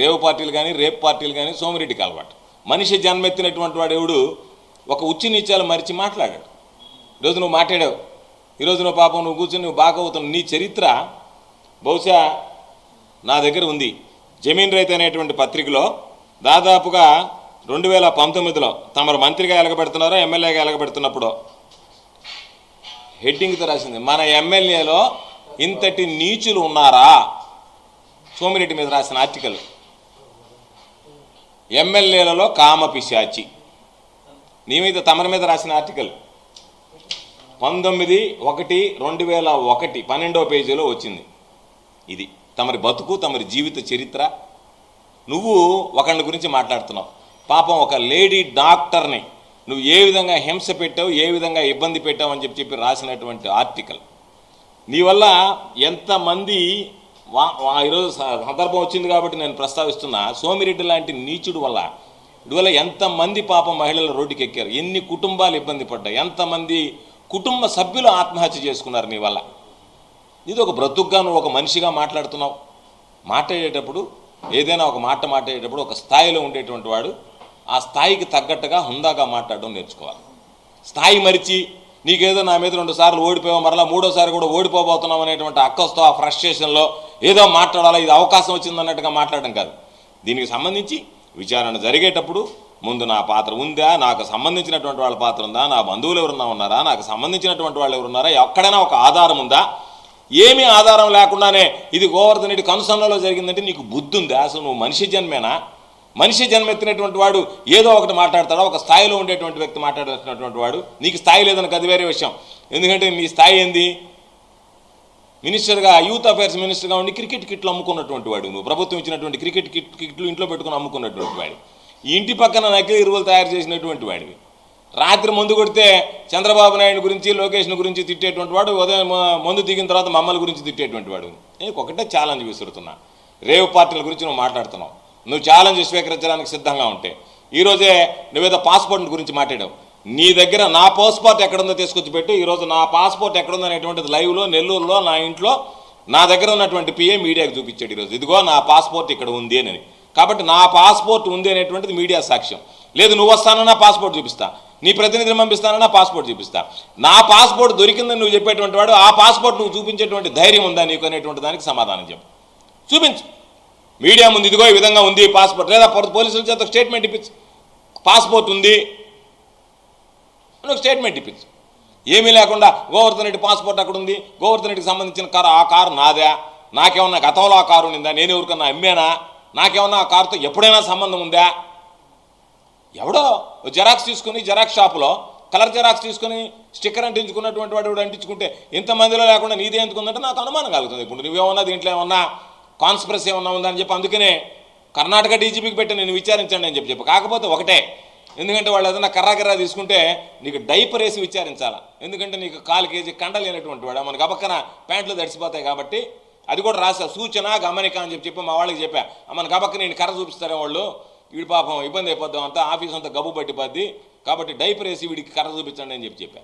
రేవు పార్టీలు కానీ రేప్ పార్టీలు కానీ సోమిరెడ్డికి అలవాటు. మనిషి జన్మెత్తినటువంటి వాడు ఎవడు? ఒక ఉచ్చి నీచాలు మరిచి మాట్లాడాడు. ఈరోజు నువ్వు మాట్లాడావు. ఈరోజు నువ్వు పాపం నువ్వు కూర్చొని నువ్వు బాగా అవుతున్నావు నీ చరిత్ర బహుశా నా దగ్గర ఉంది. జమీన్ రైతు అనేటువంటి పత్రికలో దాదాపుగా రెండు వేల పంతొమ్మిదిలో తమరు మంత్రిగా ఎలగబెడుతున్నారో ఎమ్మెల్యేగా ఎలగబెడుతున్నప్పుడు హెడ్డింగ్తో రాసింది. మన ఎమ్మెల్యేలో ఇంతటి నీచులు ఉన్నారా? సోమిరెడ్డి మీద రాసిన ఆర్టికల్. ఎమ్మెల్యేలలో కామపిశాచి. నీ మీద తమరి మీద రాసిన ఆర్టికల్. పంతొమ్మిది ఒకటి రెండు వేల ఒకటి పన్నెండో పేజీలో వచ్చింది. ఇది తమరి బతుకు తమరి జీవిత చరిత్ర. నువ్వు ఒకళ్ళ గురించి మాట్లాడుతున్నావు. పాపం ఒక లేడీ డాక్టర్ని నువ్వు ఏ విధంగా హింస పెట్టావు ఏ విధంగా ఇబ్బంది పెట్టావు అని చెప్పి చెప్పి రాసినటువంటి ఆర్టికల్. నీ వల్ల ఎంతమంది వా ఈరోజు స- సందర్భం వచ్చింది కాబట్టి నేను ప్రస్తావిస్తున్నా. సోమిరెడ్డి లాంటి నీచుడు వల్ల ఇటువల్ల ఎంతమంది పాపం మహిళలు రోడ్డుకి ఎక్కారు ఎన్ని కుటుంబాలు ఇబ్బంది పడ్డాయి? ఎంతమంది కుటుంబ సభ్యులు ఆత్మహత్య చేసుకున్నారు నీ వల్ల? ఇది ఒక బ్రతుగ్గా నువ్వు ఒక మనిషిగా మాట్లాడుతున్నావు. మాట్లాడేటప్పుడు ఏదైనా ఒక మాట మాట్లాడేటప్పుడు ఒక స్థాయిలో ఉండేటువంటి వాడు ఆ స్థాయికి తగ్గట్టుగా హుందాగా మాట్లాడడం నేర్చుకోవాలి. స్థాయి మరిచి నీకేదో నా మీద రెండు సార్లు ఓడిపోయావు మరలా మూడోసారి కూడా ఓడిపోబోతున్నావు అనేటువంటి అక్కస్తో ఆ ఫ్రస్ట్రేషన్లో ఏదో మాట్లాడాలా ఇది అవకాశం వచ్చింది అన్నట్టుగా మాట్లాడడం కాదు. దీనికి సంబంధించి విచారణ జరిగేటప్పుడు ముందు నా పాత్ర ఉందా నాకు సంబంధించినటువంటి వాళ్ళ పాత్ర ఉందా నా బంధువులు ఎవరున్నా ఉన్నారా నాకు సంబంధించినటువంటి వాళ్ళు ఎవరున్నారా ఎక్కడైనా ఒక ఆధారం ఉందా? ఏమీ ఆధారం లేకుండానే ఇది గోవర్ధన్ రెడ్డి కనుసన్నలో జరిగిందంటే నీకు బుద్ధి ఉందా? అసలు నువ్వు మనిషి జన్మేనా? మనిషి జన్మెత్తినటువంటి వాడు ఏదో ఒకటి మాట్లాడతాడా? ఒక స్థాయిలో ఉండేటువంటి వ్యక్తి మాట్లాడుతున్నటువంటి వాడు? నీకు స్థాయి లేదని అది వేరే విషయం. ఎందుకంటే నీ స్థాయి ఏంది? మినిస్టర్గా యూత్ అఫైర్స్ మినిస్టర్గా ఉండి క్రికెట్ కిట్లు అమ్ముకున్నటువంటి వాడు నువ్వు. ప్రభుత్వం ఇచ్చినటువంటి క్రికెట్ కిట్ కిట్లు ఇంట్లో పెట్టుకుని అమ్ముకున్నటువంటి వాడు. ఈ ఇంటి పక్కన నకిలీ ఎరువులు తయారు చేసినటువంటి వాడివి. రాత్రి మందు కొడితే చంద్రబాబు నాయుడు గురించి లోకేష్ను గురించి తిట్టేటువంటి వాడు ఉదయం మందు దిగిన తర్వాత మమ్మల్ని గురించి తిట్టేటువంటి వాడు. నేను ఒకటే ఛాలెంజ్ విసురుతున్నా. రేవ్ పార్టీల గురించి నువ్వు మాట్లాడుతున్నావు. నువ్వు ఛాలెంజ్ స్వీకరించడానికి సిద్ధంగా ఉంటే. ఈరోజే నువ్వేదో పాస్పోర్ట్ గురించి మాట్లాడావు. నీ దగ్గర నా పాస్పోర్ట్ ఎక్కడుందో తీసుకొచ్చి పెట్టి. ఈరోజు నా పాస్పోర్ట్ ఎక్కడుందో అనేటువంటిది లైవ్లో నెల్లూరులో నా ఇంట్లో నా దగ్గర ఉన్నటువంటి పిఏ మీడియాకి చూపించాడు ఈరోజు. ఇదిగో నా పాస్పోర్ట్ ఇక్కడ ఉంది అని. కాబట్టి నా పాస్పోర్ట్ ఉంది అనేటువంటిది మీడియా సాక్ష్యం. లేదు నువ్వు వస్తానన్నా పాస్పోర్ట్ చూపిస్తా. నీ ప్రతినిధిని పంపిస్తానన్నా పాస్పోర్ట్ చూపిస్తా. నా పాస్పోర్ట్ దొరికిందని నువ్వు చెప్పేటువంటి వాడు ఆ పాస్పోర్ట్ నువ్వు చూపించేటువంటి ధైర్యం ఉందా నీకు అనేటువంటి దానికి సమాధానం చెప్పు. చూపించు. మీడియా ముందు ఇదిగో ఈ విధంగా ఉంది పాస్పోర్ట్ లేదా పోలీసుల చేత స్టేట్మెంట్ ఇప్పించు. పాస్పోర్ట్ ఉంది. అని ఒక స్టేట్మెంట్ ఇప్పించు. ఏమీ లేకుండా గోవర్ధన్ రెడ్డి పాస్పోర్ట్ అక్కడ ఉంది గోవర్ధన్ రెడ్డికి సంబంధించిన కారు ఆ కారు నాదా. నాకేమన్నా గతంలో ఆ కారు ఉండిందా? నేను ఎవరికన్నా అమ్మేనా? నాకేమన్నా ఆ కారుతో ఎప్పుడైనా సంబంధం ఉందా? ఎవడో జెరాక్స్ తీసుకుని జెరాక్స్ షాపులో కలర్ జెరాక్స్ తీసుకుని స్టిక్కర్ అంటించుకున్నటువంటి వాడు ఎవడు అంటించుకుంటే ఇంతమందిలో లేకుండా నీదే ఎందుకుందంటే నాకు అనుమానం కలుగుతుంది. ఇప్పుడు నువ్వేమన్నా దీంట్లో ఏమన్నా కాన్స్పిరసీ ఏమన్నా ఉందని చెప్పి అందుకనే కర్ణాటక డీజీపీకి పెట్టి నేను విచారించండి అని చెప్పి చెప్పి. కాకపోతే ఒకటే ఎందుకంటే వాళ్ళు ఏదైనా కర్రా కర్రా తీసుకుంటే నీకు డైపర్ వేసి విచారించాలా? ఎందుకంటే నీకు కాలు కేజీ కండ లేనటువంటి వాడు. మనకు అబక్కన ప్యాంట్లు తడిసిపోతాయి కాబట్టి అది కూడా రాసా సూచన గమనిక అని చెప్పి చెప్పి మా వాళ్ళకి చెప్పా. మనకు అబక్క నేను కర్ర చూపిస్తారే వాళ్ళు? వీడి పాపం ఇబ్బంది అయిపోద్దాం అంతా ఆఫీస్ అంతా గబ్బు పట్టిపోద్ది. కాబట్టి డైపర్ వేసి వీడికి కర్ర చూపించండి అని చెప్పి చెప్పా.